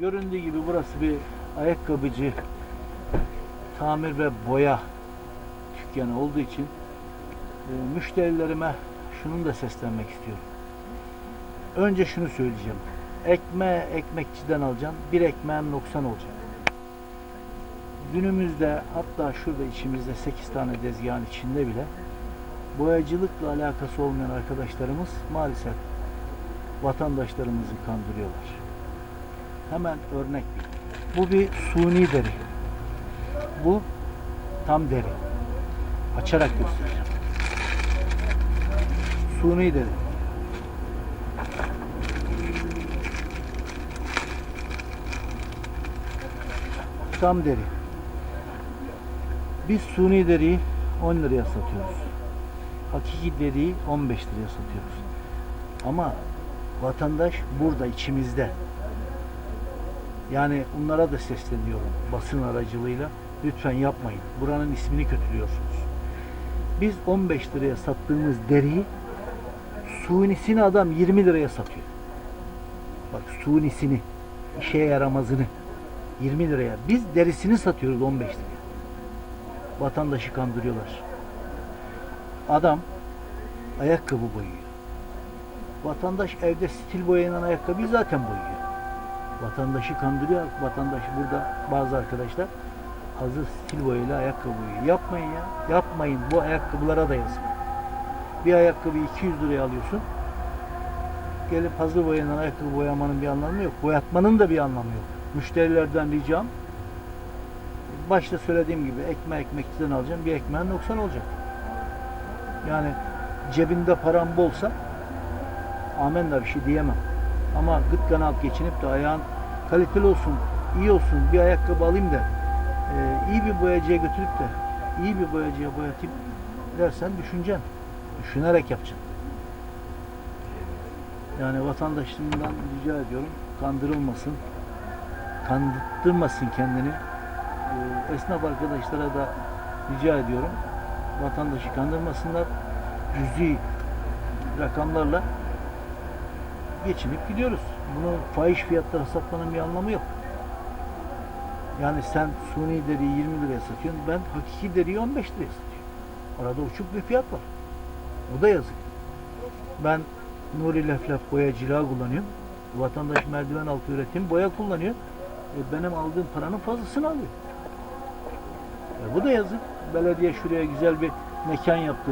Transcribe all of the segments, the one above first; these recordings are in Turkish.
Göründüğü gibi burası bir ayakkabıcı, tamir ve boya dükkanı olduğu için e, müşterilerime şunun da seslenmek istiyorum. Önce şunu söyleyeceğim. Ekmeği ekmekçiden alacaksın, bir ekmeğin noksan olacak. Günümüzde hatta şurada içimizde 8 tane tezgahın içinde bile boyacılıkla alakası olmayan arkadaşlarımız maalesef vatandaşlarımızı kandırıyorlar. Hemen örnek bir. Bu bir suni deri. Bu tam deri. Açarak göstereceğim. Suni deri. Tam deri. Biz suni deriyi 10 liraya satıyoruz. Hakiki deriyi 15 liraya satıyoruz. Ama vatandaş burada içimizde. Yani onlara da sesleniyorum basın aracılığıyla. Lütfen yapmayın. Buranın ismini kötülüyorsunuz. Biz 15 liraya sattığımız deriyi sunisini adam 20 liraya satıyor. Bak sunisini, işe yaramazını 20 liraya. Biz derisini satıyoruz 15 liraya. Vatandaşı kandırıyorlar. Adam ayakkabı boyuyor. Vatandaş evde stil boyanan ayakkabıyı zaten boyuyor. Vatandaşı kandırıyor. Vatandaş burada bazı arkadaşlar hazır stil boyayla ayakkabı boyuyor. Yapmayın ya. Yapmayın. Bu ayakkabılara da yazık. Bir ayakkabı 200 liraya alıyorsun. Gelip hazır boyanan ayakkabı boyamanın bir anlamı yok. Boyatmanın da bir anlamı yok. Müşterilerden ricam başta söylediğim gibi ekmeği ekmekçiden alacağım. Bir ekmeğin 90 olacak. Yani cebinde param bolsa amenna bir şey diyemem. Ama gıt kanaat geçinip de ayağın kaliteli olsun, iyi olsun bir ayakkabı alayım da e, iyi bir boyacıya götürüp de iyi bir boyacıya boyatayım dersen düşüneceksin. Düşünerek yapacaksın. Yani vatandaşımdan rica ediyorum kandırılmasın. Kandırmasın kendini. E, esnaf arkadaşlara da rica ediyorum. Vatandaşı kandırmasınlar. Cüzi rakamlarla geçinip gidiyoruz. Bunu fahiş fiyatlara satmanın bir anlamı yok. Yani sen suni deriyi 20 liraya satıyorsun, ben hakiki deriyi 15 liraya satıyorum. Arada uçuk bir fiyat var. Bu da yazık. Ben Nuri Leflef boyacılığa kullanıyorum. Vatandaş merdiven altı üretim boya kullanıyor. E, benim aldığım paranın fazlasını alıyor. E, bu da yazık. Belediye şuraya güzel bir mekan yaptı.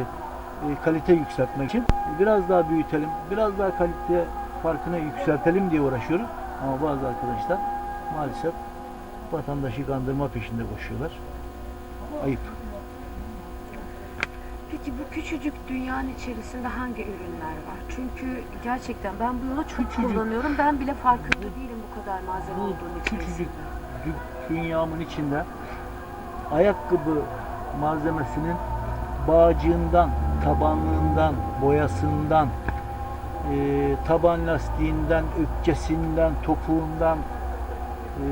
E, kalite yükseltmek için. E, biraz daha büyütelim, biraz daha kalite farkını yükseltelim diye uğraşıyoruz. Ama bazı arkadaşlar maalesef vatandaşı kandırma peşinde koşuyorlar. Ayıp. Peki bu küçücük dünyanın içerisinde hangi ürünler var? Çünkü gerçekten ben bu yolu çok Küçücük. kullanıyorum. Ben bile farkında değilim bu kadar malzeme Bu olduğunu küçücük içerisinde. dü- dünyamın içinde ayakkabı malzemesinin bağcığından, tabanlığından, boyasından, e, taban lastiğinden, ökçesinden, topuğundan, e,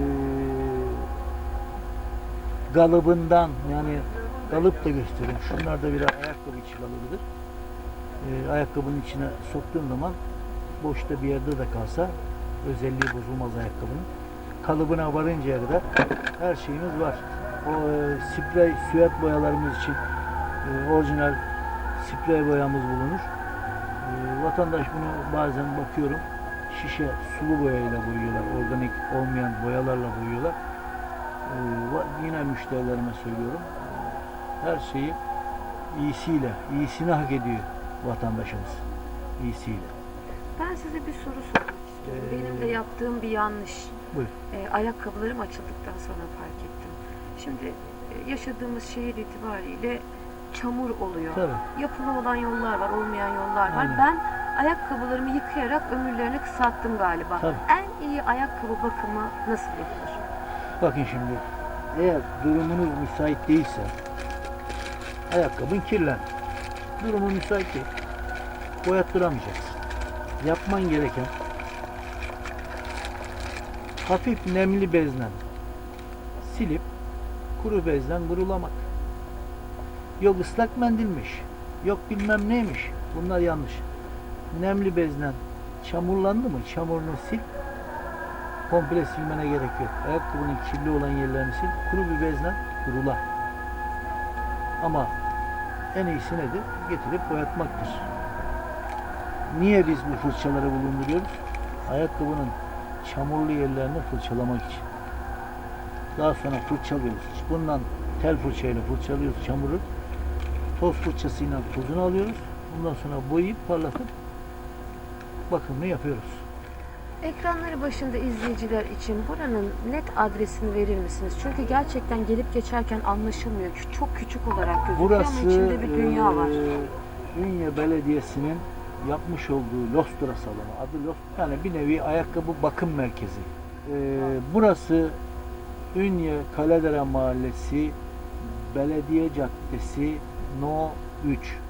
galıbından yani galıp da göstereyim. Şunlar da bir ayakkabı içi galıbıdır. E, ayakkabının içine soktuğun zaman boşta bir yerde de kalsa özelliği bozulmaz ayakkabının. Kalıbına varıncaya kadar her şeyimiz var. O e, sprey, süet boyalarımız için e, orijinal sprey boyamız bulunur. E, vatandaş bunu bazen bakıyorum şişe sulu boyayla boyuyorlar. Organik olmayan boyalarla boyuyorlar. E, va- yine müşterilerime söylüyorum. e, her şeyi iyisiyle, iyisini hak ediyor vatandaşımız. İyisiyle. Ben size bir soru sormak istiyorum. Ee, Benim de yaptığım bir yanlış. Buyur. E, ayakkabılarım açıldıktan sonra fark ettim. Şimdi e, yaşadığımız şehir itibariyle çamur oluyor. Tabii. Yapılı olan yollar var, olmayan yollar var. Aynen. Ben ayakkabılarımı yıkayarak ömürlerini kısalttım galiba. Tabii. En iyi ayakkabı bakımı nasıl yapılır? Bakın şimdi eğer durumunuz müsait değilse ayakkabın kirlen. Durumu müsait değil. Boyattıramayacaksın. Yapman gereken hafif nemli bezle silip kuru bezden kurulamak. Yok ıslak mendilmiş. Yok bilmem neymiş. Bunlar yanlış. Nemli bezle çamurlandı mı çamurunu sil. komple silmene gerek yok. Ayakkabının kirli olan yerlerini sil. Kuru bir bezle kurula. Ama en iyisi nedir? Getirip boyatmaktır. Niye biz bu fırçaları bulunduruyoruz? Ayakkabının çamurlu yerlerini fırçalamak için. Daha sonra fırçalıyoruz. Bundan tel fırçayla fırçalıyoruz çamuru. Toz fırçasıyla tozunu alıyoruz. Bundan sonra boyayıp parlatıp bakımını yapıyoruz. Ekranları başında izleyiciler için buranın net adresini verir misiniz? Çünkü gerçekten gelip geçerken anlaşılmıyor. Çok küçük olarak gözüküyor Burası ama içinde bir dünya var. eee, Ünye Belediyesi'nin yapmış olduğu Lostra salonu. Adı Lostra. Yani bir nevi ayakkabı bakım merkezi. Eee, burası Ünye Kaledere Mahallesi Belediye Caddesi No 3.